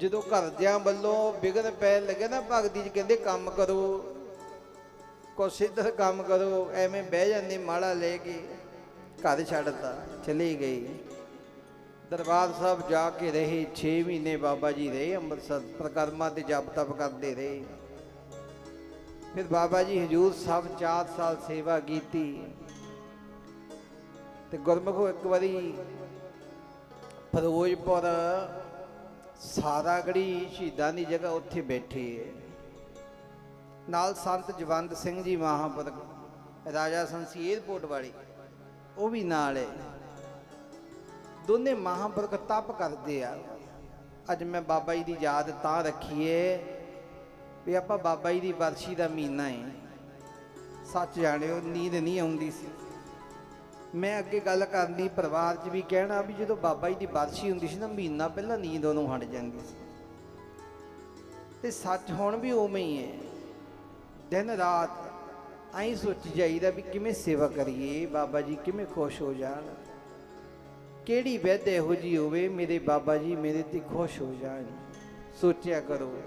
ਜਦੋਂ ਘਰਦਿਆਂ ਵੱਲੋਂ ਵਿਗਨ ਪੈਣ ਲੱਗੇ ਨਾ, ਭਗਤੀ ਜੀ ਕਹਿੰਦੇ, ਕੰਮ ਕਰੋ। ਕੋ ਸਿੱਧਰ ਕੰਮ ਕਰੋ। ਐਵੇਂ ਬਹਿ ਜਾਂਦੇ ਮਾਲਾ ਲੈ ਕੇ, ਘਰ ਛੱਡਤਾ, ਚਲੀ ਗਈ। ਦਰਬਾਰ ਸਾਹਿਬ ਜਾ ਕੇ ਰਹੇ। 6 ਮਹੀਨੇ ਬਾਬਾ ਜੀ ਰਹੇ, ਅੰਮ੍ਰਿਤਸਰ ਪ੍ਰਕਰਮਾ ਤੇ ਜਪ ਤਪ ਕਰਦੇ ਰਹੇ। ਫਿਰ ਬਾਬਾ ਜੀ ਹਜੂਰ ਸਾਹਿਬ 4 ਸਾਲ ਸੇਵਾ ਕੀਤੀ। ਤੇ ਗੁਰਮੁਖੋ ਇੱਕ ਵਾਰੀ ਫਿਰੋਜ਼ਪੁਰ ਸਾਰਾਗੜੀ ਸ਼ਹੀਦਾਂ ਦੀ ਜਗ੍ਹਾ ਉੱਥੇ ਬੈਠੇ ਹੈ। ਨਾਲ ਸੰਤ ਜਵੰਦ ਸਿੰਘ ਜੀ ਮਹਾਂਪੁਰਖ, ਰਾਜਾ ਸੰਸੀ ਏਅਰਪੋਰਟ ਵਾਲੇ, ਉਹ ਵੀ ਨਾਲ ਹੈ। ਦੋਨੇ ਮਹਾਂਪੁਰਖ ਤਪ ਕਰਦੇ ਆ। ਅੱਜ ਮੈਂ ਬਾਬਾ ਜੀ ਦੀ ਯਾਦ ਤਾਂ ਰੱਖੀਏ ਵੀ ਆਪਾਂ ਬਾਬਾ ਜੀ ਦੀ ਵਰਸ਼ੀ ਦਾ ਮਹੀਨਾ ਹੈ। ਸੱਚ ਜਾਣਿਓ, ਨੀਂਦ ਨਹੀਂ ਆਉਂਦੀ ਸੀ। ਮੈਂ ਅੱਗੇ ਗੱਲ ਕਰਨੀ ਪਰਿਵਾਰ 'ਚ ਵੀ ਕਹਿਣਾ ਵੀ ਜਦੋਂ ਬਾਬਾ ਜੀ ਦੀ ਵਰਸ਼ੀ ਹੁੰਦੀ ਸੀ ਨਾ, ਮਹੀਨਾ ਪਹਿਲਾਂ ਨੀਂਦ ਉਹਨੂੰ ਹਟ ਜਾਂਦੀ ਸੀ। ਤੇ ਸੱਚ ਹੁਣ ਵੀ ਉਵੇਂ ਹੀ ਹੈ। ਦਿਨ ਰਾਤ ਐਂ ਸੋਚੀ ਜਾਈਦਾ ਵੀ ਕਿਵੇਂ ਸੇਵਾ ਕਰੀਏ, ਬਾਬਾ ਜੀ ਕਿਵੇਂ ਖੁਸ਼ ਹੋ ਜਾਣ। ਕਿਹੜੀ ਵਿਧ ਇਹੋ ਜੀ ਹੋਵੇ, ਮੇਰੇ ਬਾਬਾ ਜੀ ਮੇਰੇ ਤੇ ਖੁਸ਼ ਹੋ ਜਾਣ। ਸੋਚਿਆ ਕਰੋ।